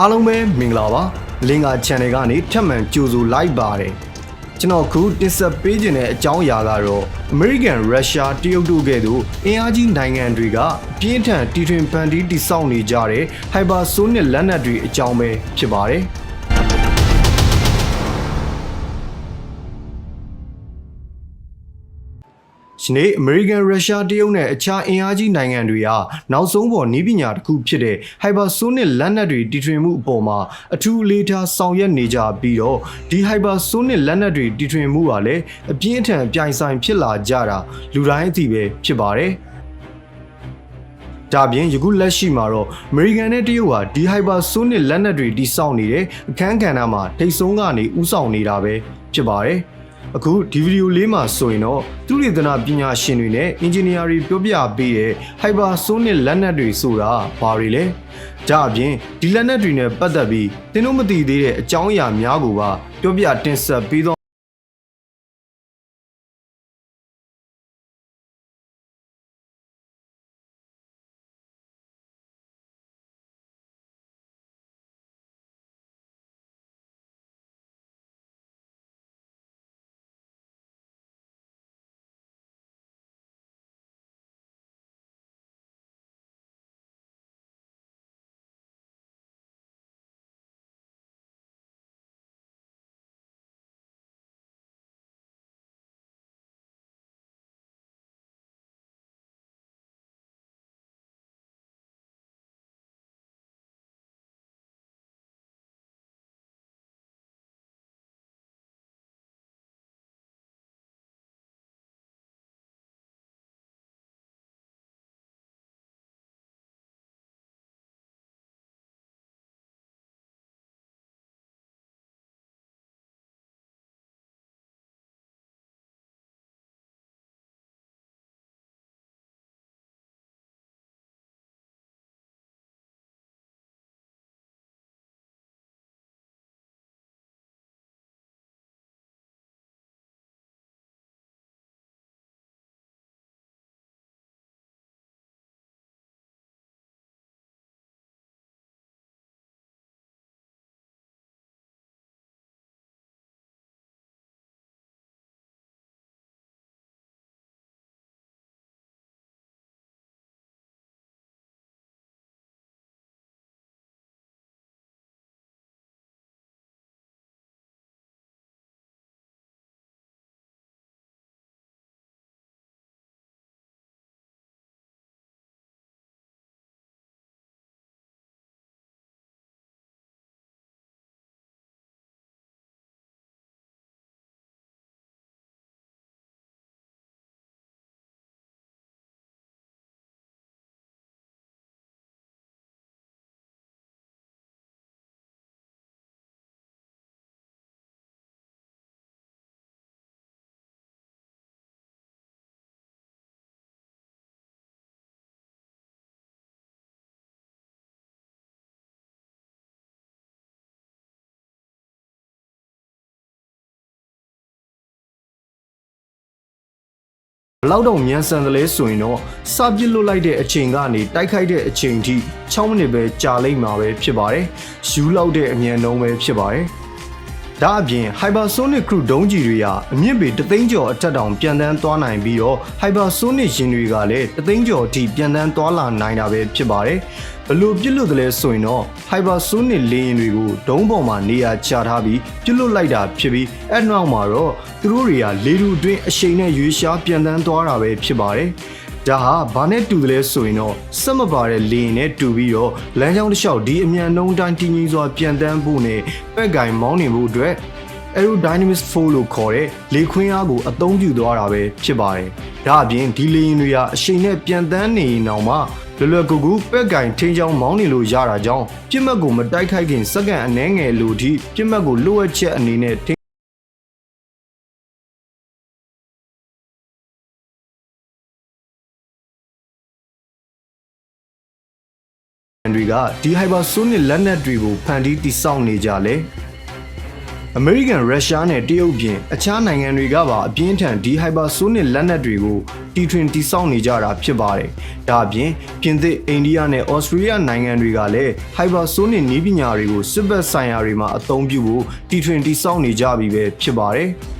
အားလုံးပဲမင်္ဂလာပါလင်္ကာ channel ကနေထပ်မံကြိုဆိုလိုက်ပါတယ်ကျွန်တော်ခုတင်ဆက်ပေးခြင်းတဲ့အကြောင်းအရာကတော့ American Russia တရုတ်တို့ကဲ့သို့အင်အားကြီးနိုင်ငံတွေကအပြင်းထန်တီထွင်ဖန်တီးတိစောက်နေကြတဲ့ Hypersonic လက်နက်တွေအကြောင်းပဲဖြစ်ပါတယ် ဒီနေ့ American Russia တရုတ်နဲ့အခြားအင်အားကြီးနိုင်ငံတွေကနောက်ဆုံးပေါ်နည်းပညာတစ်ခုဖြစ်တဲ့ Hypersonic လက်နက်တွေတီထွင်မှုအပေါ်မှာအထူးအလေးထားဆောင်ရွက်နေကြပြီးတော့ဒီ Hypersonic လက်နက်တွေတီထွင်မှုကလည်းအပြင်းအထန်ပြိုင်ဆိုင်ဖြစ်လာကြတာလူတိုင်းအသိပဲဖြစ်ပါတယ်ဒါပြင်ယခုလက်ရှိမှာတော့ American နဲ့တရုတ်ဟာဒီ Hypersonic လက်နက်တွေတိစောက်နေတဲ့အခန်းကဏ္ဍမှာထိတ်ဆုံးကနေဥဆောင်နေတာပဲဖြစ်ပါတယ်။ အခုဒီဗီဒီယိုလေးမှာဆိုရင်တော့သူရိသနာပညာရှင်တွေနဲ့အင်ဂျင်နီယာတွေပြောပြပေးတဲ့ Hypersonic လက်နက်တွေဆိုတာဘာတွေလဲ။ဒါအပြင်ဒီလက်နက်တွေနဲ့ပတ်သက်ပြီးသင်တို့မသိသေးတဲ့အကြောင်းအရာများကိုပါပြောပြတင်ဆက်ပေးတော့ လောက်တော့မြန်ဆန်တယ်လဲဆိုရင်တော့စပစ်လွတ်လိုက်တဲ့အချိန်ကနေတိုက်ခိုက်တဲ့အချိန်ထိ6မိနစ်ပဲကြာလိမ့်မှာပဲဖြစ်ပါတယ်။ယူလောက်တဲ့အမြန်နှုန်းပဲဖြစ်ပါတယ်။ ဒါအပြင် Hypersonic Crew ဒုံးကျည်တွေကအမြင့်ပေတသိန်းကျော်အထက်တောင်ပြန်တန်းသွားနိုင်ပြီးတော့ Hypersonic ယာဉ်တွေကလည်းတသိန်းကျော်အထိပြန်တန်းသွားလာနိုင်တာပဲဖြစ်ပါတယ်။ဘလို့ပြစ်လွတ်တယ်လဲဆိုရင်တော့ Hypersonic လေယာဉ်တွေကိုဒုံးပေါ်မှာနေရာချထားပြီးပြစ်လွတ်လိုက်တာဖြစ်ပြီးအဲ့နောက်မှာတော့သူတို့တွေကလေထုအတွင်းအရှိန်နဲ့ရွေးရှားပြန်တန်းသွားတာပဲဖြစ်ပါတယ်။ ဒါဟာဘာနဲ့တူတယ်လဲဆိုရင်တော့စက်မပါတဲ့လေရင်နဲ့တူပြီးတော့လမ်းကြောင်းတစ်လျှောက်ဒီအမြန်နှုံးတိုင်းတည်ငြိမ်စွာပြန်တန်းဖို့နဲ့ပက်ကင်မောင်းနေဖို့အတွက် aerodynamic force လို့ခေါ်တဲ့လေခွင်းအားကိုအသုံးပြုသွားတာပဲဖြစ်ပါတယ်။ဒါအပြင်ဒီလေရင်တွေကအရှိန်နဲ့ပြန်တန်းနေရင်တောင်မှလွယ်လွယ်ကူကူပက်ကင်ထိန်းချောင်းမောင်းနေလို့ရတာကြောင့်ပြစ်မှတ်ကိုမတိုက်ခိုက်ခင်စက္ကန့်အနည်းငယ်လိုထိပြစ်မှတ်ကိုလိုအပ်ချက်အနေနဲ့ထိ တွေကဒီ hypersonic လက်နက်တွေကိုဖန်တီးတိစောက်နေကြလဲအမေရိကန်ရုရှားနဲ့တရုတ်ပြင်အခြားနိုင်ငံတွေကပါအပြင်းထန်ဒီဟိုက်ပါဆိုနစ်လက်နက်တွေကိုတီထွင်တိစောက်နေကြတာဖြစ်ပါတယ်။ဒါအပြင်ပြင်သစ်အိန္ဒိယနဲ့ဩစတြေးလျနိုင်ငံတွေကလည်းဟိုက်ပါဆိုနစ်နည်းပညာတွေကိုစစ်ဘက်ဆိုင်ရာတွေမှာအသုံးပြုဖို့တီထွင်တိစောက်နေကြပြီပဲဖြစ်ပါတယ်။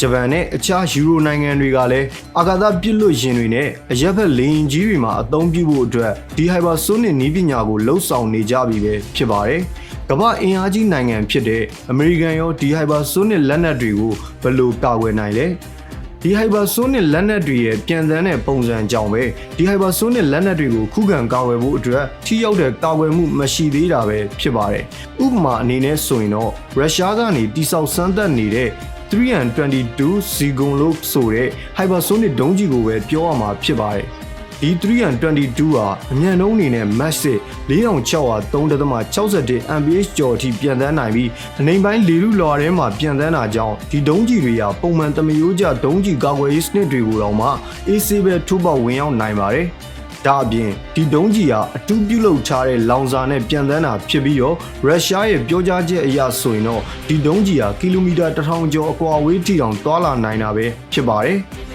ဂျပန်နဲ့အခြားယူရိုနိုင်ငံတွေကလည်းအာကာသပြစ်လွတ်ယာဉ်တွေနဲ့အရက်ဘက်လေယာဉ်ကြီးတွေမှာအသုံးပြုဖို့အတွက်ဒီဟိုက်ပါဆိုနစ်နည်းပညာကိုလှုပ်ဆောင်နေကြပြီပဲဖြစ်ပါတယ်။ကမ္ဘာအင်အားကြီးနိုင်ငံဖြစ်တဲ့အမေရိကန်ရောဒီဟိုက်ပါဆိုနစ်လက်နက်တွေကိုဘယ်လိုကာကွယ်နိုင်လဲ။ဒီဟိုက်ပါဆိုနစ်လက်နက်တွေရဲ့ပြန်တန်းတဲ့ပုံစံကြောင့်ပဲဒီဟိုက်ပါဆိုနစ်လက်နက်တွေကိုခုခံကာကွယ်ဖို့အတွက်ထိရောက်တဲ့ကာကွယ်မှုမရှိသေးတာပဲဖြစ်ပါတယ်။ဥပမာအနေနဲ့ဆိုရင်တော့ရုရှားကနေတိစောက်စမ်းသပ်နေတဲ့ 322 Zigon လို့ဆိုတဲ့ hypersonic ဒုံးကျည်ကိုပဲပြောရမှာဖြစ်ပါတယ်။ဒီ322ဟာအမြန်နှုန်းအနေနဲ့ Mach 4603.61 mph ကျော်အထိပြန်တန်းနိုင်ပြီးအနေပိုင်းလေထုလွှာထဲမှာပြန်တန်းတာကြောင့်ဒီဒုံးကျည်တွေဟာပုံမှန်သမယိုးကျဒုံးကျည်ကာကွယ်ရေးစနစ်တွေကိုတော့မှအေးဆေးပဲထိုးပေါက်ဝင်ရောက်နိုင်ပါတယ်။ ဒါအပြင်ဒီဒုံးကြီးဟာအတူပြုလုပ်ထားတဲ့လောင်စာနဲ့ပြန်တန်းတာဖြစ်ပြီးတော့ရုရှားရဲ့ပြောကြားချက်အရဆိုရင်တော့ဒီဒုံးကြီးဟာကီလိုမီတာ1000ကျော်အကွာအဝေးထိတောင်သွာလာနိုင်တာပဲဖြစ်ပါတယ်။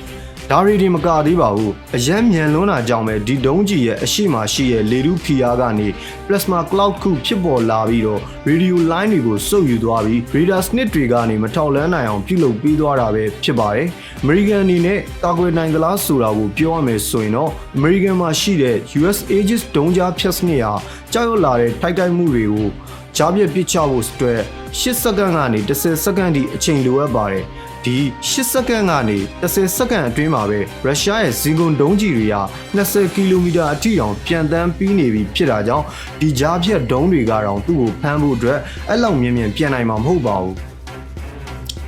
ဒါရီဒီမကသေးပါဘူးအရန်မြန်လွန်းတာကြောင့်ပဲဒီဒုံးကြီးရဲ့အရှိမရှိရဲ့လေထုဖီအားကနေ plasma cloud ခုဖြစ်ပေါ်လာပြီးတော့ radio line တွေကိုစုပ်ယူသွားပြီး radar စနစ်တွေကနေမထောက်လန်းနိုင်အောင်ပြုလုပ်ပေးသွားတာပဲဖြစ်ပါတယ်။ American အနေနဲ့ကာကွယ်နိုင်သလားဆိုတာကိုပြောရမယ်ဆိုရင်တော့ American မှာရှိတဲ့ US Aegis ဒုံးကြားဖြတ်စနစ်ဟာကြောက်ရွံ့လာတဲ့ထိုက်တိုက်မှုတွေကိုကြားပြစ်ပစ်ချဖို့အတွက်8စက္ကန့်ကနေ10စက္ကန့်ထိအချိန်လိုအပ်ပါတယ်။ ဒီ8စက္ကန့်ကနေ10စက္ကန့်အတွင်းမှာပဲရုရှားရဲ့ဇင်ကွန်ဒုံးကျည်တွေဟာ20ကီလိုမီတာအထိအောင်ပြန်တန်းပြီးနေပြီဖြစ်တာကြောင့်ဒီကြားဖြတ်ဒုံးတွေကတော့သူ့ကိုဖမ်းဖို့အတွက်အဲ့လောက်မြင်မြင်ပြန်နိုင်မှာမဟုတ်ပါဘူး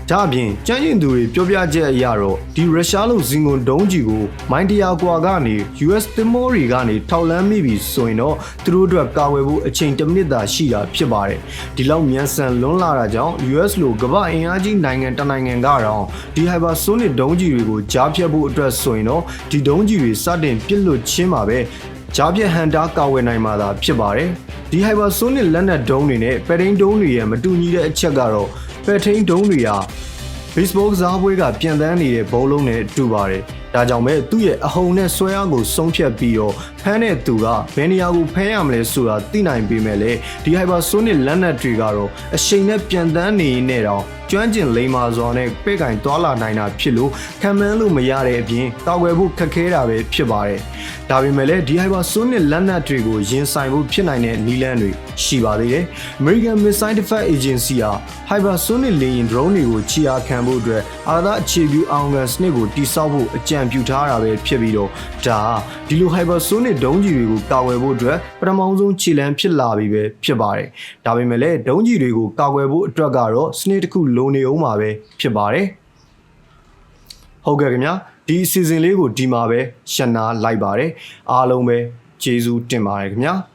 ဒါအပြင်ကျန်းကျင်သူတွေပြောပြချက်အရတော့ဒီရုရှားလိုဇင်ကွန်ဒုံးကြီးကိုမိုင်းတရာကွာကနေ US တင်မောတွေကနေထောက်လန်းမိပြီဆိုရင်တော့သူတို့အတွက်ကာဝယ်ဖို့အချိန်တစ်မိနစ်သာရှိတာဖြစ်ပါတယ်ဒီလောက်မြန်ဆန်လွန်းလာတာကြောင့် US လိုကမ္ဘာအင်အားကြီးနိုင်ငံတစ်နိုင်ငံကတော့ဒီ hypersonic ဒုံးကြီးတွေကိုကြားဖြတ်ဖို့အတွက်ဆိုရင်တော့ဒီဒုံးကြီးတွေစတင်ပြစ်လွတ်ချင်းပါပဲကြားပြတ်ဟန်တာကာဝယ်နိုင်မှာသာဖြစ်ပါတယ်ဒီ hypersonic လက်နက်ဒုံးတွေနဲ့ပဲရင်းဒုံးတွေရဲ့မတူညီတဲ့အချက်ကတော့ ပဲထိန်ဒုံးတွေဟာ baseball ကစားပွဲကပြန်တန်းနေတဲ့ဘောလုံးနဲ့တူပါတယ်။ဒါကြောင့်ပဲသူ့ရဲ့အဟုန်နဲ့ဆွဲအားကိုဆုံးဖြတ်ပြီးတော့ဖမ်းတဲ့သူကဘယ်နေရာကိုဖမ်းရမလဲဆိုတာသိနိုင်ပေမဲ့လည်းဒီ hypersonic လက်နက်တွေကတော့အရှိန်နဲ့ပြန်တန်းနေနေတော့ ကျွမ်းကျင်လိမ္မာစွာနဲ့ပဲ့ကင်သွားလာနိုင်တာဖြစ်လို့ခံမှန်းလို့မရတဲ့အပြင်ကာကွယ်ဖို့ခက်ခဲတာပဲဖြစ်ပါတယ်။ဒါပေမဲ့လည်းဒီ hypersonic လက်နက်တွေကိုရင်ဆိုင်ဖို့ဖြစ်နိုင်တဲ့နည်းလမ်းတွေရှိပါသေးတယ်။ American Missile Defense Agency ဟာ hypersonic လေယာဉ် drone တွေကိုချီအားခံဖို့အတွက်အာသာအခြေပြုအောင်ခံစနစ်ကိုတိစောက်ဖို့အကြံပြုထားတာပဲဖြစ်ပြီးတော့ဒါဒီလို hypersonic ဒုံးကျည်တွေကိုကာကွယ်ဖို့အတွက်ပထမဆုံးခြေလှမ်းဖြစ်လာပြီပဲဖြစ်ပါတယ်။ဒါပေမဲ့လည်းဒုံးကျည်တွေကိုကာကွယ်ဖို့အတွက်ကတော့စနစ်တစ်ခုလိုနေအောင်ပါပဲဖြစ်ပါတယ်။ဟုတ်ကဲ့ခင်ဗျာဒီအစီအစဉ်လေးကိုဒီမှာပဲရှင်းနာလိုက်ပါတယ်အားလုံးပဲကျေးဇူးတင်ပါတယ်ခင်ဗျာ။